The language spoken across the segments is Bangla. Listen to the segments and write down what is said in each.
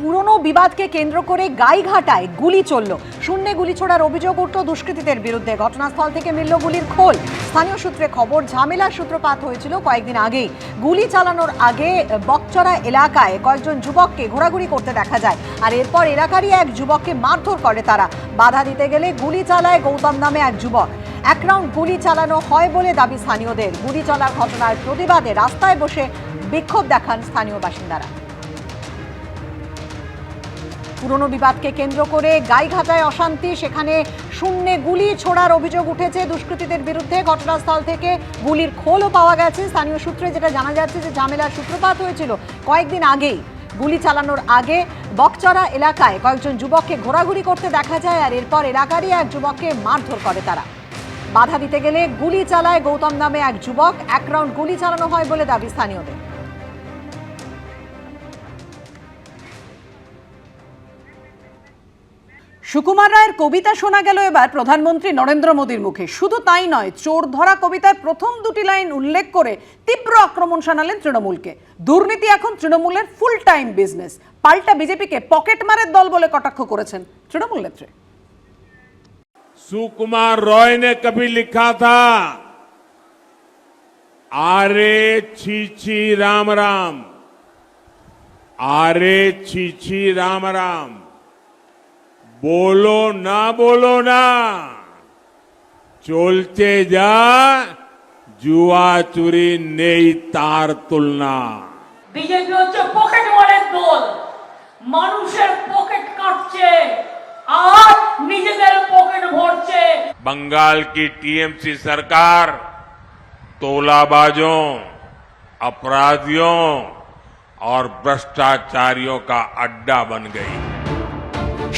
পুরনো বিবাদকে কেন্দ্র করে গাইঘাটায় গুলি চলল। শূন্যে গুলি ছোড়ার অভিযোগ উঠল দুষ্কৃতীদের বিরুদ্ধে। ঘটনাস্থল থেকে মিলল গুলির খোল। স্থানীয় সূত্রে খবর, ঝামেলার সূত্রপাত হয়েছিল কয়েকদিন আগেই। গুলি চালানোর আগে বকচরা এলাকায় কয়েকজন যুবককে ঘোরাঘুরি করতে দেখা যায়। আর এরপর এলাকারই এক যুবককে মারধর করে তারা। বাধা দিতে গেলে গুলি চালায় গৌতম নামে এক যুবক। এক রাউন্ড গুলি চালানো হয় বলে দাবি স্থানীয়দের। গুলি চলার ঘটনার প্রতিবাদে রাস্তায় বসে বিক্ষোভ দেখান স্থানীয় বাসিন্দারা। পুরনো বিবাদকে কেন্দ্র করে গাইঘাটায় অশান্তি, সেখানে শূন্যে গুলি ছোড়ার অভিযোগ উঠেছে দুষ্কৃতীদের বিরুদ্ধে। ঘটনাস্থল থেকে গুলির খোলও পাওয়া গেছে। স্থানীয় সূত্রে যেটা জানা যাচ্ছে যে ঝামেলার সূত্রপাত হয়েছিল কয়েকদিন আগেই। গুলি চালানোর আগে বকচরা এলাকায় কয়েকজন যুবককে ঘোরাঘুরি করতে দেখা যায় আর এরপর এলাকারই এক যুবককে মারধর করে তারা। বাধা দিতে গেলে গুলি চালায় গৌতম নামে এক যুবক। এক রাউন্ড গুলি চালানো হয় বলে দাবি স্থানীয়দের। সুকুমার রায়ের কবিতা শোনা গেল এবার প্রধানমন্ত্রী নরেন্দ্র মোদীর মুখে শুধু তাই নয় চোর ধরা কবিতার প্রথম দুটি লাইন উল্লেখ করে তীব্র আক্রমণ শানালেন তৃণমূলকে দুর্নীতি এখন তৃণমূলের ফুল টাইম বিজনেস পাল্টা বিজেপিকে পকেট মারের দল বলে কটাক্ষ করেছেন তৃণমূল নেত্রী सुकुमार रॉय ने कभी लिखा था आरे छीछी राम राम आरे छीछी राम राम बोलो ना बोलो ना চলছে যা জুয়া চুরি নেই তার তুলনা বিজেপি হচ্ছে পকেট মারের দল মানুষের পকেট কাটছে আর নিজেদের পকেট ভরছে बंगाल की टीएमसी सरकार तोलाबाजों अपराधियों और भ्रष्टाचारियों का अड्डा बन गई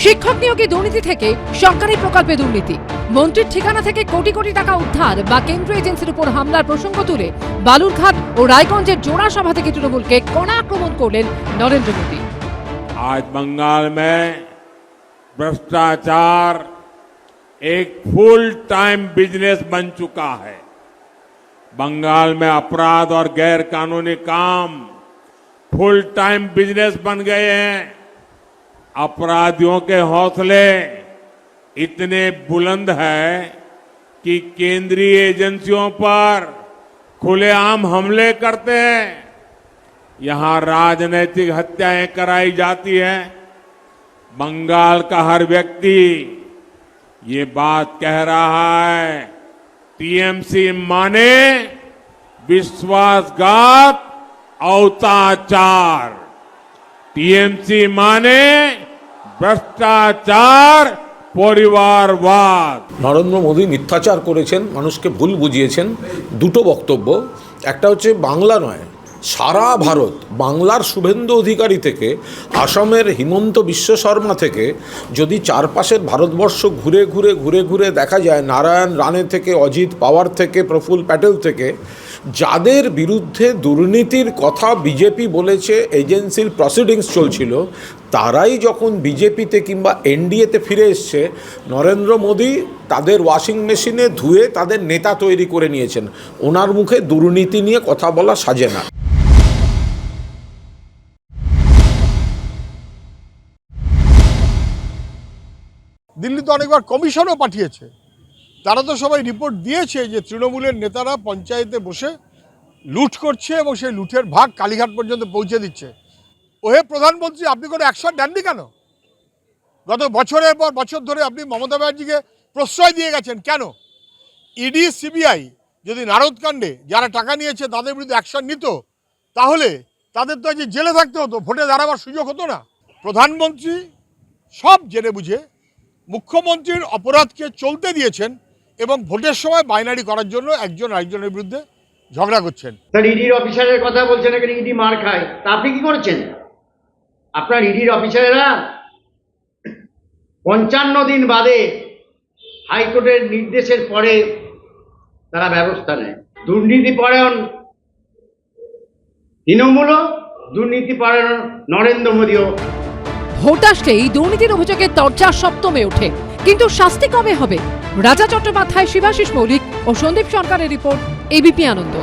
শিক্ষক নিয়োগে দুর্নীতি থেকে সরকারি প্রকল্পে দুর্নীতি মন্ত্রীর ঠিকানা থেকে কোটি কোটি টাকা উদ্ধার বা কেন্দ্রীয় এজেন্সির উপর হামলার প্রসঙ্গ তুলে বালুরঘাট ও রায়গঞ্জের জোড়া সভা থেকে তৃণমূলকে কড়া আক্রমণ করলেন নরেন্দ্র মোদী आज बंगाल में भ्रष्टाचार एक फुल टाइम बिजनेस बन चुका है बंगाल में अपराध और गैर कानूनी काम फुल टाइम बिजनेस बन गए हैं अपराधियों के हौसले इतने बुलंद है कि केंद्रीय एजेंसियों पर खुलेआम हमले करते हैं। यहाँ राजनैतिक हत्याएँ कराई जाती है। बंगाल का हर व्यक्ति ये बात कह रहा है, टीएमसी माने विश्वासघात अवताचार टीएमसी माने ভ্রষ্টাচার পরিবারবাদ। নরেন্দ্র মোদী মিথ্যাচার করেছেন, মানুষকে ভুল বুঝিয়েছেন। দুটো বক্তব্য। একটা হচ্ছে বাংলা নয় সারা ভারত বাংলার শুভেন্দু অধিকারী থেকে, আসামের হিমন্ত বিশ্ব শর্মা থেকে, যদি চারপাশের ভারতবর্ষ ঘুরে ঘুরে ঘুরে ঘুরে দেখা যায় নারায়ণ রানে থেকে, অজিত পাওয়ার থেকে, প্রফুল প্যাটেল থেকে, যাদের বিরুদ্ধে দুর্নীতির কথা বিজেপি বলেছে, এজেন্সির প্রসিডিংস চলছিল, তারাই যখন বিজেপিতে কিংবা এনডিএতে ফিরে এসছে, নরেন্দ্র মোদী তাদের ওয়াশিং মেশিনে ধুয়ে তাদের নেতা তৈরি করে নিয়েছেন। ওনার মুখে দুর্নীতি নিয়ে কথা বলা সাজে না। দিল্লি তো অনেকবার কমিশনও পাঠিয়েছে। তারা তো সবাই রিপোর্ট দিয়েছে যে তৃণমূলের নেতারা পঞ্চায়েতে বসে লুট করছে এবং সেই লুটের ভাগ কালীঘাট পর্যন্ত পৌঁছে দিচ্ছে। ওহে প্রধানমন্ত্রী, আপনি কোনো অ্যাকশন নেননি কেন? গত বছরের পর বছর ধরে আপনি মমতা ব্যানার্জিকে প্রশ্রয় দিয়ে গেছেন কেন? ইডি, সিবিআই যদি নারদকাণ্ডে যারা টাকা নিয়েছে তাদের বিরুদ্ধে অ্যাকশন নিত, তাহলে তাদের তো আজ জেলে থাকতে হতো, ভোটে দাঁড়াবার সুযোগ হতো না। প্রধানমন্ত্রী সব জেনে বুঝে মুখ্যমন্ত্রীর অপরাধকে চলতে দিয়েছেন এবং ভোটের সময় বাইনারি করার জন্য একজন আরেকজনের বিরুদ্ধে ঝগড়া করছেন। তাহলে ইডির অফিসারের কথা বলছেন, এখানে ইডি মার খায়। তা আপনি কি করেছেন? আপনার ইডির অফিসারেরা পঞ্চান্ন দিন বাদে হাইকোর্টের নির্দেশের পরে তারা ব্যবস্থা নেয়। দুর্নীতি পরায়ণ তৃণমূলও, দুর্নীতি পরায়ণ নরেন্দ্র মোদীও ভোট দুর্নীতির অভিযোগে দরজা সপ্তমে ওঠে। কিন্তু শাস্তি কবে হবে? রাজা চট্টোপাধ্যায়, শিবাশিস মৌলিক ও সন্দীপ সরকারের রিপোর্ট এবিপি আনন্দ।